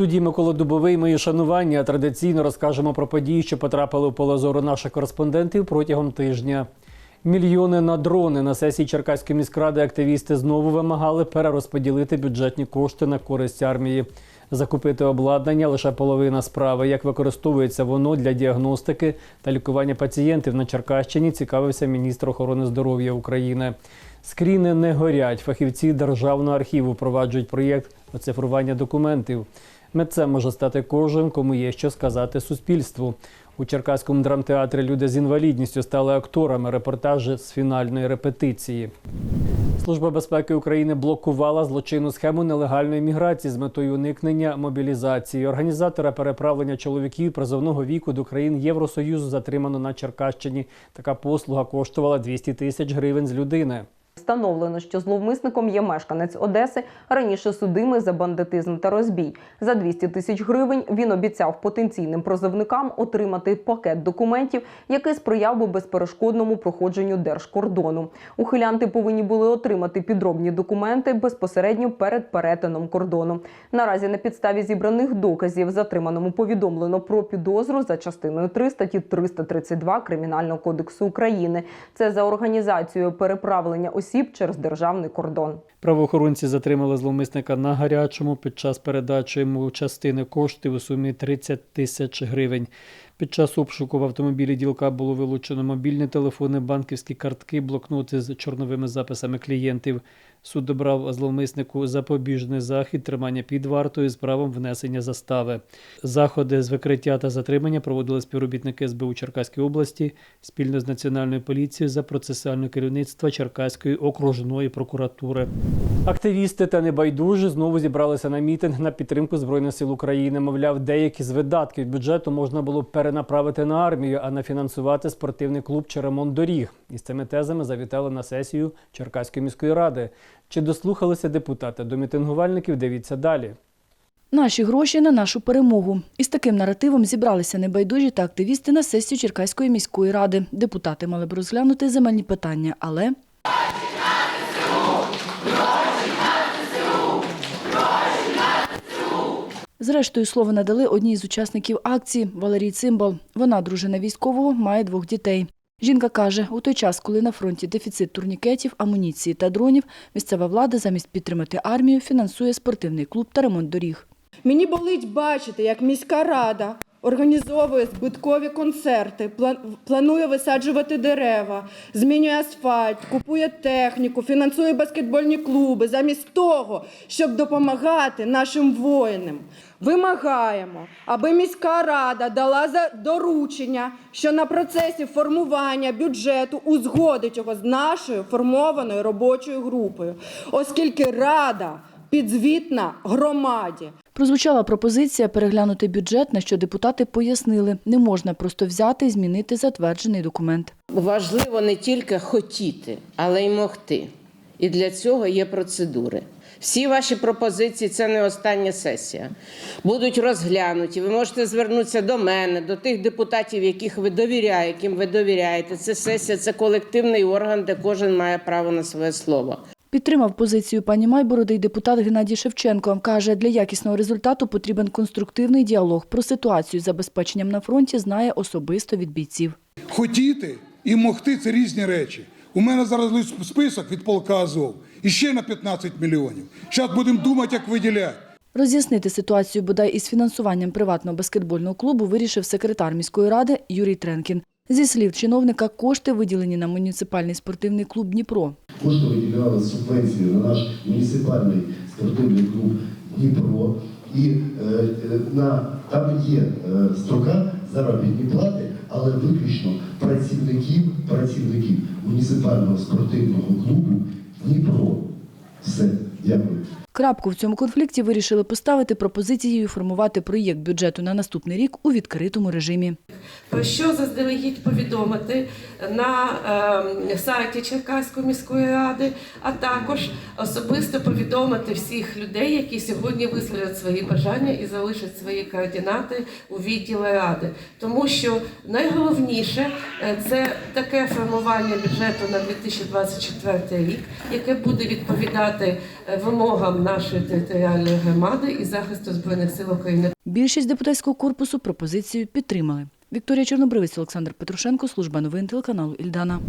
студії Микола Дубовий. Мої шанування. Традиційно розкажемо про події, що потрапили в поле зору наших кореспондентів протягом тижня. Мільйони на дрони на сесії Черкаської міськради активісти знову вимагали перерозподілити бюджетні кошти на користь армії. Закупити обладнання лише половина справи. Як використовується воно для діагностики та лікування пацієнтів на Черкащині, цікавився міністр охорони здоров'я України. Скріни не горять. Фахівці державного архіву впроваджують проєкт оцифрування документів. Митцем може стати кожен, кому є що сказати суспільству. У Черкаському драмтеатрі люди з інвалідністю стали акторами репортажі з фінальної репетиції. Служба безпеки України блокувала злочинну схему нелегальної міграції з метою уникнення мобілізації. Організатора переправлення чоловіків призовного віку до країн Євросоюзу затримано на Черкащині. Така послуга коштувала 200 тисяч гривень з людини. Встановлено, що зловмисником є мешканець Одеси, раніше судимий за бандитизм та розбій. За 200 тисяч гривень він обіцяв потенційним прозовникам отримати пакет документів, який сприяв би безперешкодному проходженню держкордону. Ухилянти повинні були отримати підробні документи безпосередньо перед перетином кордону. Наразі на підставі зібраних доказів затриманому повідомлено про підозру за частиною 3 статті 332 Кримінального кодексу України. Це за організацією переправлення осіб через державний кордон. Правоохоронці затримали зловмисника на гарячому під час передачі йому частини коштів у сумі 30 тисяч гривень. Під час обшуку в автомобілі ділка було вилучено мобільні телефони, банківські картки, блокноти з чорновими записами клієнтів. Суд обрав зловмиснику запобіжний захід тримання під вартою з правом внесення застави. Заходи з викриття та затримання проводили співробітники СБУ Черкаської області спільно з Національною поліцією за процесуальне керівництво Черкаської окружної прокуратури. Активісти та небайдужі знову зібралися на мітинг на підтримку Збройних сил України. Мовляв, деякі з видатків бюджету можна було б перенаправити на армію, а не фінансувати спортивний клуб чи ремонт доріг. Із цими тезами завітали на сесію Черкаської міської ради. Чи дослухалися депутати до мітингувальників? Дивіться далі. Наші гроші на нашу перемогу. Із таким наративом зібралися небайдужі та активісти на сесію Черкаської міської ради. Депутати мали б розглянути земельні питання, але Зрештою, слово надали одній з учасників акції Валерій Цимбал. Вона, дружина військового, має двох дітей. Жінка каже, у той час, коли на фронті дефіцит турнікетів, амуніції та дронів, місцева влада замість підтримати армію фінансує спортивний клуб та ремонт доріг. Мені болить бачити, як міська рада організовує збиткові концерти, планує висаджувати дерева, змінює асфальт, купує техніку, фінансує баскетбольні клуби, замість того, щоб допомагати нашим воїнам. Вимагаємо, аби міська рада дала за доручення, що на процесі формування бюджету узгодить його з нашою формованою робочою групою, оскільки рада підзвітна громаді. Прозвучала пропозиція переглянути бюджет, на що депутати пояснили, не можна просто взяти і змінити затверджений документ. Важливо не тільки хотіти, але й могти. І для цього є процедури. Всі ваші пропозиції це не остання сесія. Будуть розглянуті. Ви можете звернутися до мене, до тих депутатів, яких ви довіряєте, яким ви довіряєте. Це сесія, це колективний орган, де кожен має право на своє слово. Підтримав позицію пані Майбороди й депутат Геннадій Шевченко. Каже, для якісного результату потрібен конструктивний діалог. Про ситуацію з забезпеченням на фронті знає особисто від бійців. Хотіти і могти це різні речі. У мене зараз список від полка Азов і ще на 15 мільйонів. Зараз будемо думати, як виділяти. Роз'яснити ситуацію бодай із фінансуванням приватного баскетбольного клубу вирішив секретар міської ради Юрій Тренкін. Зі слів чиновника, кошти виділені на муніципальний спортивний клуб Дніпро. Кошти виділяли субвенції на наш муніципальний спортивний клуб Дніпро. І е, е, на, там є е, строка заробітні плати, але виключно працівників, працівників муніципального спортивного клубу Дніпро. Все, дякую. Крапку в цьому конфлікті вирішили поставити пропозицією формувати проєкт бюджету на наступний рік у відкритому режимі. про що заздалегідь повідомити на е, сайті Черкаської міської ради, а також особисто повідомити всіх людей, які сьогодні висловлять свої бажання і залишать свої координати у відділі ради. Тому що найголовніше е, це таке формування бюджету на 2024 рік, яке буде відповідати е, вимогам нашої територіальної громади і захисту збройних сил України. Більшість депутатського корпусу пропозицію підтримали. Вікторія Чорнобривець, Олександр Петрушенко, служба новин телеканалу Ільдана.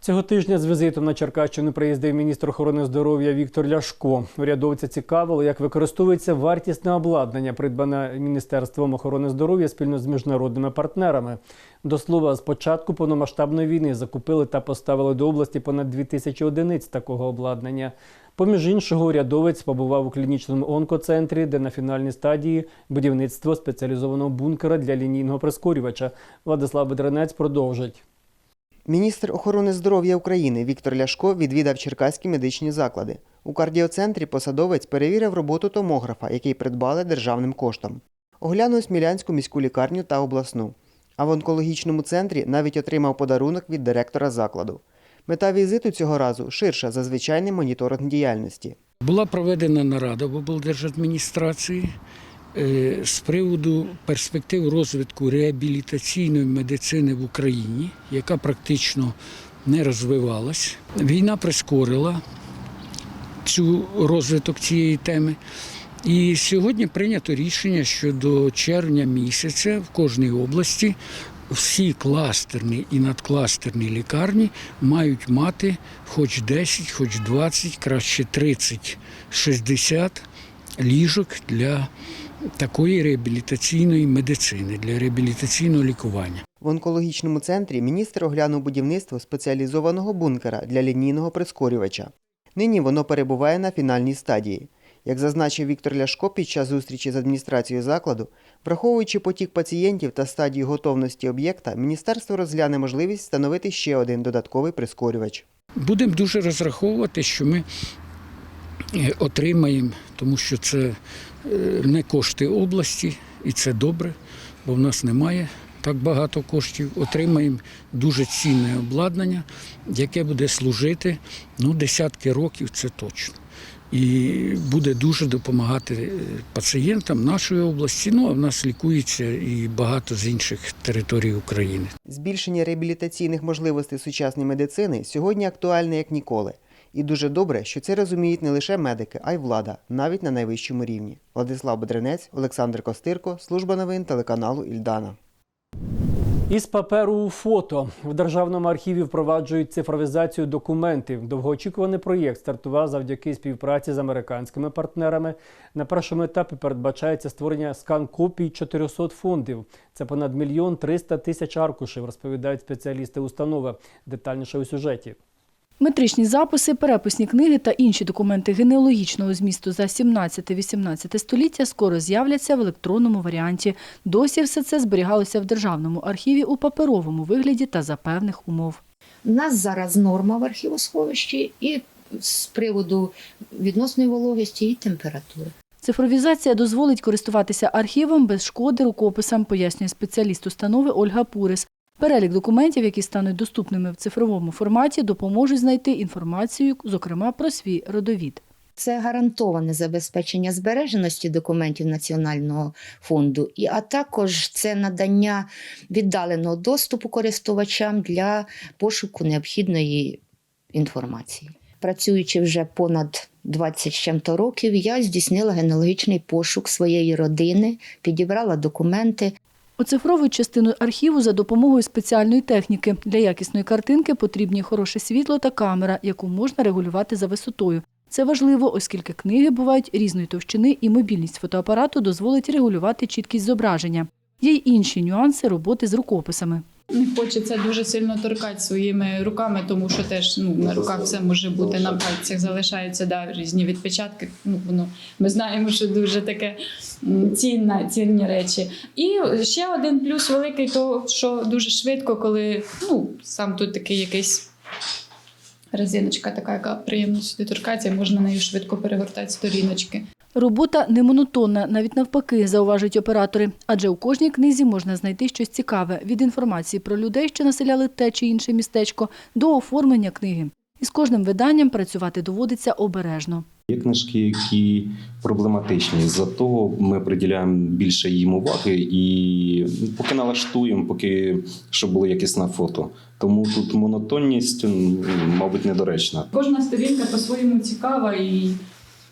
Цього тижня з візитом на Черкащину приїздив міністр охорони здоров'я Віктор Ляшко. Урядовця цікавило, як використовується вартісне обладнання, придбане Міністерством охорони здоров'я спільно з міжнародними партнерами. До слова, з початку повномасштабної війни закупили та поставили до області понад 2 тисячі одиниць такого обладнання. Поміж іншого, урядовець побував у клінічному онкоцентрі, де на фінальній стадії будівництво спеціалізованого бункера для лінійного прискорювача. Владислав Бедренець продовжить. Міністр охорони здоров'я України Віктор Ляшко відвідав черкаські медичні заклади. У кардіоцентрі посадовець перевірив роботу томографа, який придбали державним коштом. Оглянув Смілянську міську лікарню та обласну. А в онкологічному центрі навіть отримав подарунок від директора закладу. Мета візиту цього разу ширша за звичайний моніторинг діяльності. Була проведена нарада в облдержадміністрації е, з приводу перспектив розвитку реабілітаційної медицини в Україні, яка практично не розвивалась. Війна прискорила цю розвиток цієї теми. І сьогодні прийнято рішення, що до червня місяця в кожній області всі кластерні і надкластерні лікарні мають мати хоч 10, хоч 20, краще 30, 60 ліжок для такої реабілітаційної медицини, для реабілітаційного лікування. В онкологічному центрі міністр оглянув будівництво спеціалізованого бункера для лінійного прискорювача. Нині воно перебуває на фінальній стадії. Як зазначив Віктор Ляшко під час зустрічі з адміністрацією закладу, враховуючи потік пацієнтів та стадію готовності об'єкта, міністерство розгляне можливість встановити ще один додатковий прискорювач. Будемо дуже розраховувати, що ми е, отримаємо, тому що це е, не кошти області, і це добре, бо в нас немає так багато коштів. Отримаємо дуже цінне обладнання, яке буде служити ну, десятки років, це точно. І буде дуже допомагати е, пацієнтам нашої області. Ну а в нас лікується і багато з інших територій України. Збільшення реабілітаційних можливостей сучасної медицини сьогодні актуальне як ніколи. І дуже добре, що це розуміють не лише медики, а й влада, навіть на найвищому рівні. Владислав Бедренець, Олександр Костирко, служба новин телеканалу Ільдана. Із паперу у фото в державному архіві впроваджують цифровізацію документів. Довгоочікуваний проєкт стартував завдяки співпраці з американськими партнерами. На першому етапі передбачається створення скан-копій 400 фондів. Це понад мільйон 300 тисяч аркушів, розповідають спеціалісти установи. Детальніше у сюжеті. Метричні записи, переписні книги та інші документи генеалогічного змісту за 17-18 століття скоро з'являться в електронному варіанті. Досі все це зберігалося в державному архіві у паперовому вигляді та за певних умов. У нас зараз норма в архівосховищі і з приводу відносної вологості і температури. Цифровізація дозволить користуватися архівом без шкоди рукописам, пояснює спеціаліст установи Ольга Пурис. Перелік документів, які стануть доступними в цифровому форматі, допоможуть знайти інформацію, зокрема про свій родовід. Це гарантоване забезпечення збереженості документів Національного фонду, і а також це надання віддаленого доступу користувачам для пошуку необхідної інформації. Працюючи вже понад 20 з чим-то років, я здійснила генеалогічний пошук своєї родини, підібрала документи, Оцифровують частину архіву за допомогою спеціальної техніки. Для якісної картинки потрібні хороше світло та камера, яку можна регулювати за висотою. Це важливо, оскільки книги бувають різної товщини і мобільність фотоапарату дозволить регулювати чіткість зображення. Є й інші нюанси роботи з рукописами. Не хочеться дуже сильно торкати своїми руками, тому що теж ну на руках все може бути на пальцях, залишаються да, різні відпечатки. Ну воно ми знаємо, що дуже таке цінна, цінні речі. І ще один плюс великий, то що дуже швидко, коли ну сам тут такий якийсь. Резиночка така, яка приємно сюди торкається, можна нею швидко перегортати сторіночки. Робота не монотонна, навіть навпаки, зауважують оператори. Адже у кожній книзі можна знайти щось цікаве від інформації про людей, що населяли те чи інше містечко, до оформлення книги. І з кожним виданням працювати доводиться обережно. Є книжки, які проблематичні. За того ми приділяємо більше їм уваги і поки налаштуємо, поки щоб було якісне фото. Тому тут монотонність, мабуть, недоречна. Кожна сторінка по-своєму цікава і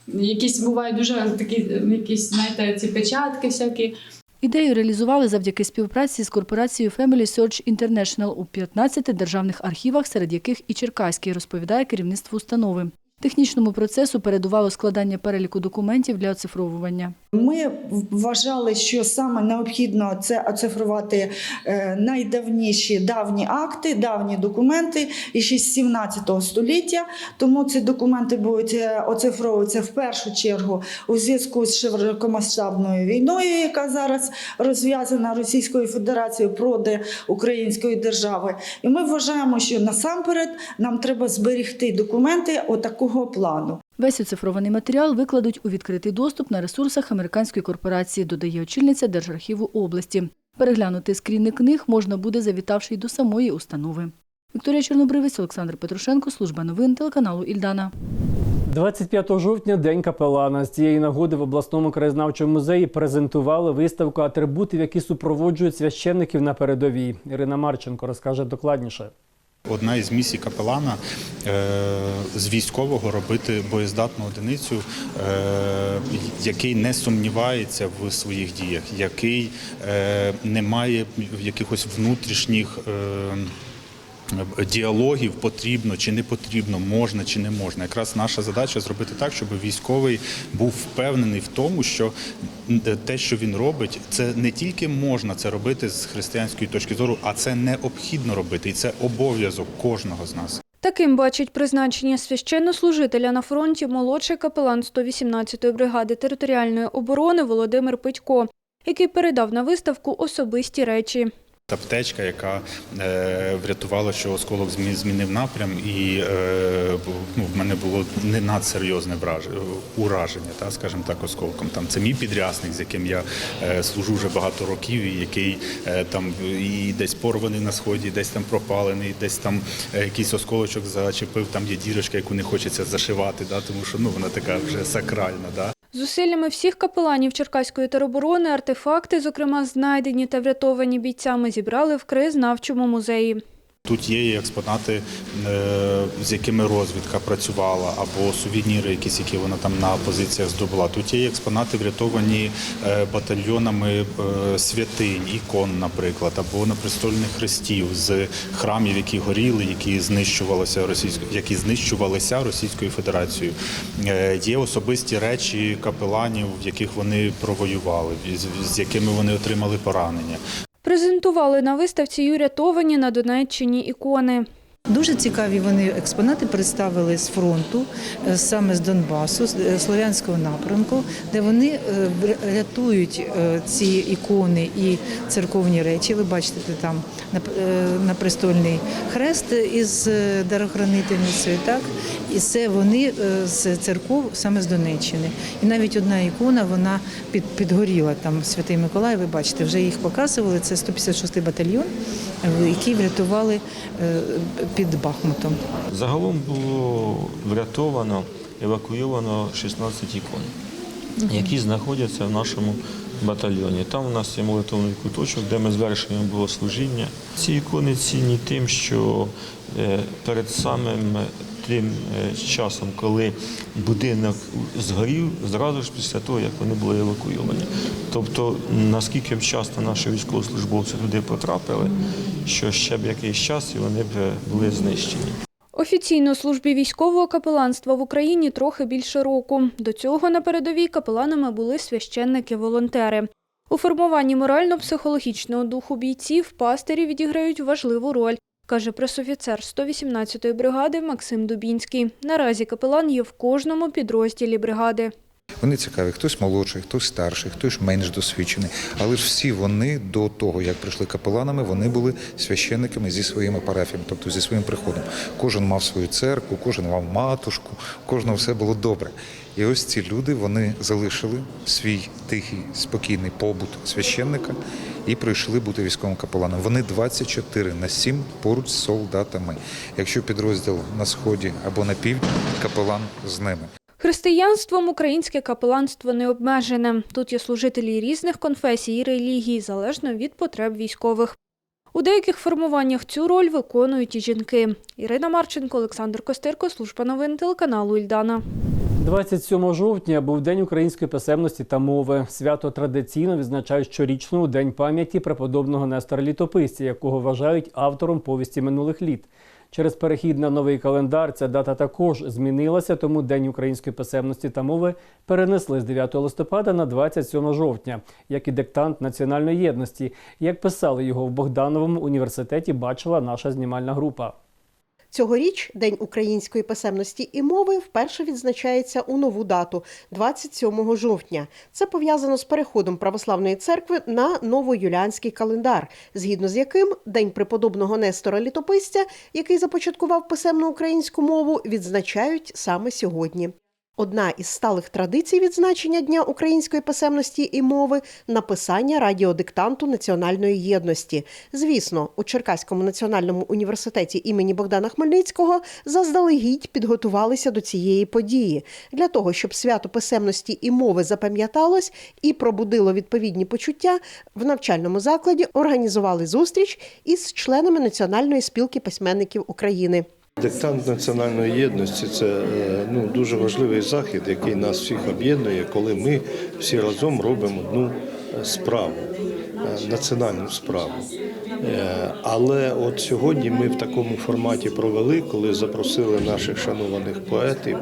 Якісь бувають дуже такі, якісь, знаєте, ці печатки всякі. Ідею реалізували завдяки співпраці з корпорацією Family Search International у 15 державних архівах, серед яких і Черкаський, розповідає керівництво установи. Технічному процесу передувало складання переліку документів для оцифровування. Ми вважали, що саме необхідно це оцифрувати е, найдавніші давні акти, давні документи і ще з 17 століття. Тому ці документи будуть е, оцифровуватися в першу чергу у зв'язку з широкомасштабною війною, яка зараз розв'язана Російською Федерацією проти української держави. І ми вважаємо, що насамперед нам треба зберегти документи отакого плану. Весь оцифрований матеріал викладуть у відкритий доступ на ресурсах американської корпорації, додає очільниця Держархіву області. Переглянути скріни книг можна буде, завітавши й до самої установи. Вікторія Чорнобривець, Олександр Петрушенко, служба новин телеканалу Ільдана. 25 жовтня День капелана. З цієї нагоди в обласному краєзнавчому музеї презентували виставку атрибутів, які супроводжують священників на передовій. Ірина Марченко розкаже докладніше. Одна із місій капелана е, з військового робити боєздатну одиницю, е, який не сумнівається в своїх діях, який е, не має якихось внутрішніх. Діалогів потрібно чи не потрібно, можна чи не можна. Якраз наша задача зробити так, щоб військовий був впевнений в тому, що те, що він робить, це не тільки можна це робити з християнської точки зору, а це необхідно робити, і це обов'язок кожного з нас. Таким бачить призначення священнослужителя на фронті молодший капелан 118-ї бригади територіальної оборони Володимир Петько, який передав на виставку особисті речі. Аптечка, яка е, врятувала, що осколок змі- змінив напрям, і е, ну, в мене було не надсерйозне ураження, та, скажімо так, осколком. Там це мій підрясник, з яким я е, служу вже багато років, і який там і десь порваний на сході, десь там пропалений, десь там якийсь осколочок зачепив, там є дірочка, яку не хочеться зашивати, да, тому що ну, вона така вже сакральна. Да. Зусиллями всіх капеланів Черкаської тероборони артефакти, зокрема знайдені та врятовані бійцями, зібрали в краєзнавчому музеї. Тут є експонати, е, з якими розвідка працювала, або сувеніри, якісь, які вона там на позиціях здобула. Тут є експонати, врятовані е, батальйонами е, святинь, ікон, наприклад, або напрестольних хрестів з храмів, які горіли, які знищувалися російською, які знищувалися Російською Федерацією. Є особисті речі капеланів, в яких вони провоювали, з якими вони отримали поранення. Презентували на виставці Юрія Товані на Донеччині ікони. Дуже цікаві вони експонати представили з фронту, е, саме з Донбасу, з е, Слов'янського напрямку, де вони е, рятують ці ікони і церковні речі. Ви бачите там е, напрестольний хрест із дарохранительницею, так і це вони з церков саме з Донеччини. І навіть одна ікона вона під, підгоріла там Святий Миколай. Ви бачите, вже їх показували. Це 156-й батальйон, який врятували під Бахмутом. Загалом було врятовано, евакуйовано 16 ікон, які знаходяться в нашому батальйоні. Там у нас є молитовний куточок, де ми звершуємо богослужіння. Ці ікони цінні тим, що е, перед самим тим е, часом, коли будинок згорів, зразу ж після того, як вони були евакуйовані. Тобто, наскільки б часто наші військовослужбовці туди потрапили, що ще б якийсь час і вони б е, були знищені. Офіційно службі військового капеланства в Україні трохи більше року. До цього на передовій капеланами були священники-волонтери. У формуванні морально-психологічного духу бійців пастирі відіграють важливу роль, каже пресофіцер 118-ї бригади Максим Дубінський. Наразі капелан є в кожному підрозділі бригади. Вони цікаві, хтось молодший, хтось старший, хтось менш досвідчений. Але ж всі вони до того, як прийшли капеланами, вони були священниками зі своїми парафіями, тобто зі своїм приходом. Кожен мав свою церкву, кожен мав матушку, кожного все було добре. І ось ці люди вони залишили свій тихий, спокійний побут священника і прийшли бути військовим капеланом. Вони 24 на 7 поруч з солдатами. Якщо підрозділ на сході або на півдні, капелан з ними. Християнством українське капеланство не обмежене. Тут є служителі різних конфесій і релігій, залежно від потреб військових. У деяких формуваннях цю роль виконують і жінки. Ірина Марченко, Олександр Костирко, служба новин телеканалу Ільдана. 27 жовтня був День української писемності та мови. Свято традиційно відзначають щорічно у День пам'яті преподобного Нестора Літописця, якого вважають автором повісті минулих літ. Через перехід на новий календар ця дата також змінилася, тому День української писемності та мови перенесли з 9 листопада на 27 жовтня, як і диктант національної єдності. Як писали його в Богдановому університеті, бачила наша знімальна група. Цьогоріч День української писемності і мови вперше відзначається у нову дату 27 жовтня. Це пов'язано з переходом православної церкви на новоюліанський календар, згідно з яким День преподобного Нестора Літописця, який започаткував писемну українську мову, відзначають саме сьогодні. Одна із сталих традицій відзначення Дня української писемності і мови написання радіодиктанту національної єдності. Звісно, у Черкаському національному університеті імені Богдана Хмельницького заздалегідь підготувалися до цієї події для того, щоб свято писемності і мови запам'яталось і пробудило відповідні почуття. В навчальному закладі організували зустріч із членами Національної спілки письменників України. Диктант національної єдності це е, ну, дуже важливий захід, який нас всіх об'єднує, коли ми всі разом робимо одну е, справу, е, національну справу. Але от сьогодні ми в такому форматі провели, коли запросили наших шанованих поетів,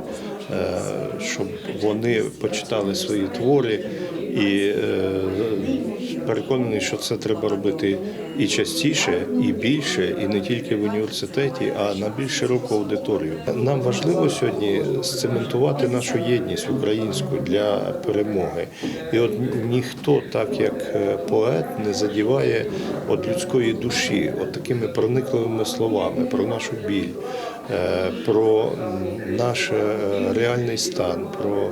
щоб вони почитали свої твори і переконаний, що це треба робити і частіше, і більше, і не тільки в університеті, а на більш широку аудиторію. Нам важливо сьогодні сцементувати нашу єдність українську для перемоги. І от ніхто, так як е, поет, не задіває от людської душі, от такими проникливими словами про нашу біль. е, Про наш е, реальний стан, про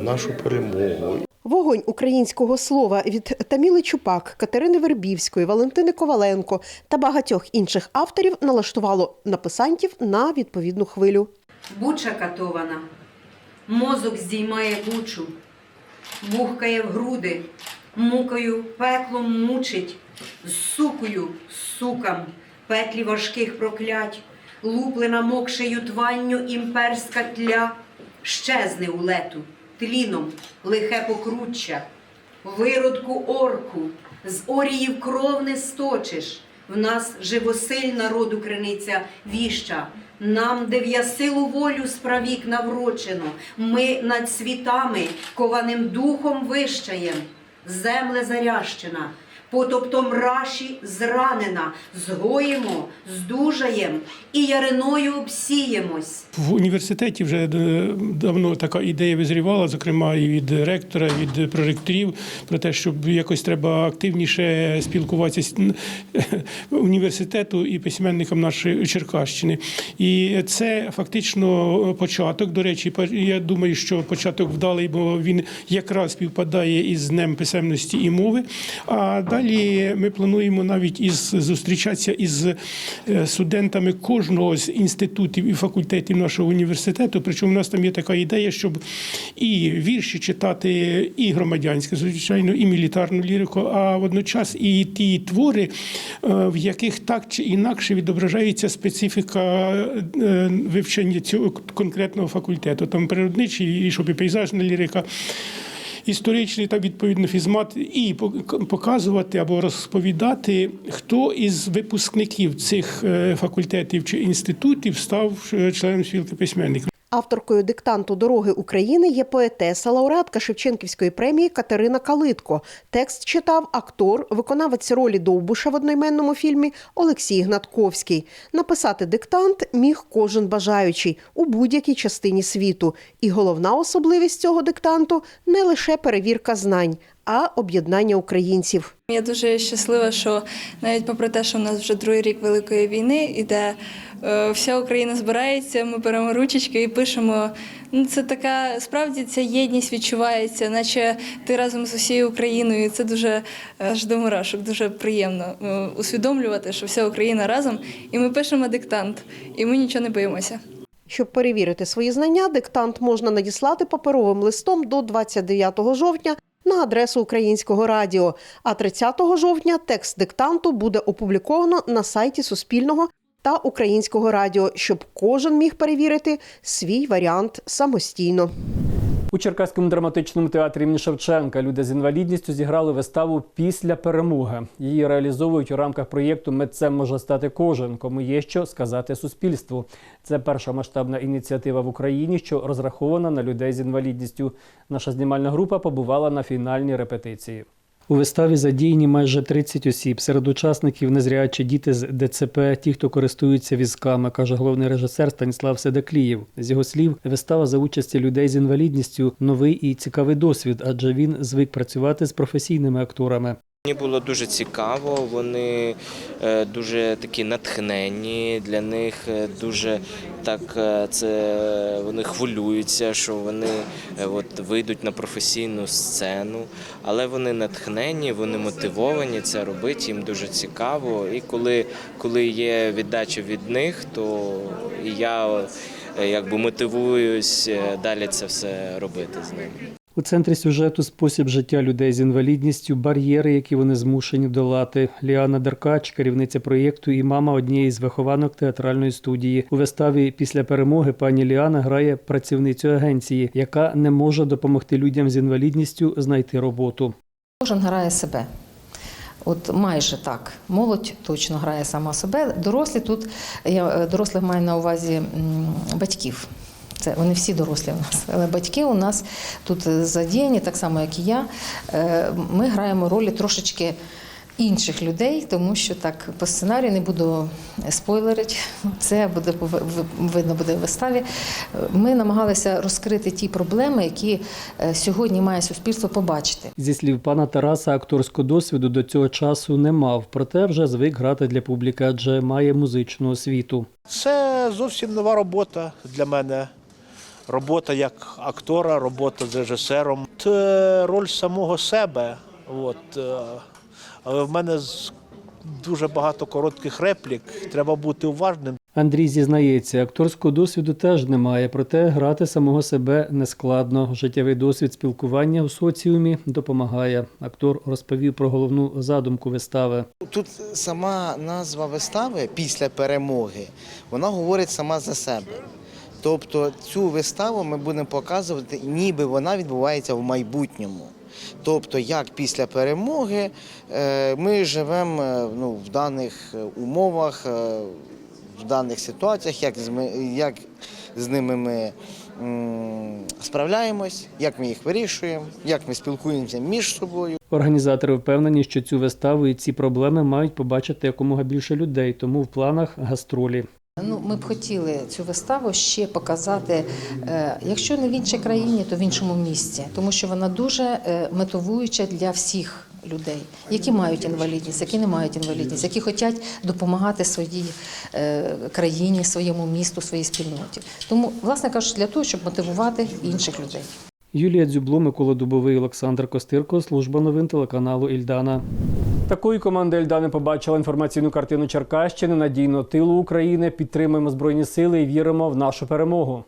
нашу перемогу. Вогонь українського слова від Таміли Чупак, Катерини Вербівської, Валентини Коваленко та багатьох інших авторів налаштувало написантів на відповідну хвилю. Буча катована, мозок здіймає бучу, бухкає в груди, мукою пеклом мучить, з сукою, сукам, петлі важких проклять, луплена мокшею тванню імперська тля, щезне у лету, тліном лихе покруччя, виродку орку, з оріїв кров не сточиш. В нас живосиль народу криниця віща. Нам дев'ясилу волю справік наврочено. Ми над світами кованим духом вищаєм. Земле зарящена, потоптом раші зранена, згоїмо, здужаєм і яриною обсіємось. В університеті вже е, давно така ідея визрівала, зокрема і від ректора, від проректорів, про те, щоб якось треба активніше спілкуватися з університету і письменникам нашої Черкащини. І це фактично початок. До речі, я думаю, що початок вдалий, бо він якраз співпадає із Днем писемності і мови. А далі ми плануємо навіть із зустрічатися із е, студентами кожного з інститутів і факультетів нашого університету. Причому у нас там є така ідея, щоб і вірші читати, і громадянське, звичайно, і мілітарну лірику, а водночас і ті твори, е, в яких так чи інакше відображається специфіка е, вивчення цього конкретного факультету. Там природничий, і щоб і пейзажна лірика історичний та відповідно фізмат, і пок- показувати або розповідати, хто із випускників цих е, факультетів чи інститутів став е, членом спілки письменників. Авторкою диктанту Дороги України є поетеса, лауреатка Шевченківської премії Катерина Калитко. Текст читав актор, виконавець ролі Довбуша в одноіменному фільмі Олексій Гнатковський. Написати диктант міг кожен бажаючий у будь-якій частині світу. І головна особливість цього диктанту не лише перевірка знань, а об'єднання українців. Я дуже щаслива, що навіть попри те, що в нас вже другий рік великої війни, і де е, вся Україна збирається, ми беремо ручечки і пишемо. Ну, це така справді ця єдність відчувається, наче ти разом з усією Україною. Це дуже аж до мурашок, дуже приємно е, усвідомлювати, що вся Україна разом, і ми пишемо диктант, і ми нічого не боїмося. Щоб перевірити свої знання, диктант можна надіслати паперовим листом до 29 жовтня на адресу Українського радіо. А 30 жовтня текст диктанту буде опубліковано на сайті Суспільного та українського радіо, щоб кожен міг перевірити свій варіант самостійно. У Черкаському драматичному театрі імені Шевченка люди з інвалідністю зіграли виставу після перемоги. Її реалізовують у рамках проєкту Митцем може стати кожен, кому є що сказати суспільству. Це перша масштабна ініціатива в Україні, що розрахована на людей з інвалідністю. Наша знімальна група побувала на фінальній репетиції. У виставі задіяні майже 30 осіб. Серед учасників незрячі діти з ДЦП, ті, хто користуються візками, каже головний режисер Станіслав Седаклієв. З його слів, вистава за участі людей з інвалідністю новий і цікавий досвід, адже він звик працювати з професійними акторами. Мені було дуже цікаво, вони е, дуже такі натхненні. Для них е, дуже так е, це вони хвилюються, що вони от вийдуть на професійну сцену, але вони натхненні, вони мотивовані це робити. Їм дуже цікаво. І коли, коли є віддача від них, то я якби мотивуюсь далі це все робити з ними. У центрі сюжету спосіб життя людей з інвалідністю, бар'єри, які вони змушені долати. Ліана Деркач, керівниця проєкту і мама однієї з вихованок театральної студії. У виставі після перемоги пані Ліана грає працівницю агенції, яка не може допомогти людям з інвалідністю знайти роботу. Кожен грає себе. От майже так. Молодь точно грає сама себе. Дорослі тут я е, дорослих маю на увазі батьків. Це вони всі дорослі у нас. Але батьки у нас тут е, задіяні, так само як і я. Е, Ми граємо ролі трошечки інших людей, тому що так по сценарію не буду спойлерити. Це буде в- в- видно буде в виставі. Е, Ми намагалися розкрити ті проблеми, які е, сьогодні має суспільство побачити. Зі слів пана Тараса, акторського досвіду до цього часу не мав, проте вже звик грати для публіки, адже має музичну освіту. Це зовсім нова робота для мене. Робота як актора, робота з режисером. Це роль самого себе. От. е, Але в мене з- дуже багато коротких реплік. Треба бути уважним. Андрій зізнається, акторського досвіду теж немає, проте грати самого себе нескладно. Життєвий досвід спілкування у соціумі допомагає. Актор розповів про головну задумку вистави. Тут сама назва вистави після перемоги, вона говорить сама за себе. Тобто цю виставу ми будемо показувати, ніби вона відбувається в майбутньому. Тобто, як після перемоги е, ми живемо е, ну, в даних умовах, е, в даних ситуаціях, як з, як з ними ми справляємось, як ми їх вирішуємо, як ми спілкуємося між собою. Організатори впевнені, що цю виставу і ці проблеми мають побачити якомога більше людей, тому в планах гастролі. Ну, ми б хотіли цю виставу ще показати, е, якщо не в іншій країні, то в іншому місці, тому що вона дуже е, мотивуюча для всіх людей, які мають інвалідність, які не мають інвалідність, які хочуть допомагати своїй е, країні, своєму місту, своїй спільноті. Тому, власне кажучи, для того, щоб мотивувати інших людей. Юлія Дзюбло, Микола Дубовий, Олександр Костирко, служба новин телеканалу Ільдана. Такою команда Ільдани побачила інформаційну картину Черкащини надійно тилу України. Підтримуємо збройні сили і віримо в нашу перемогу.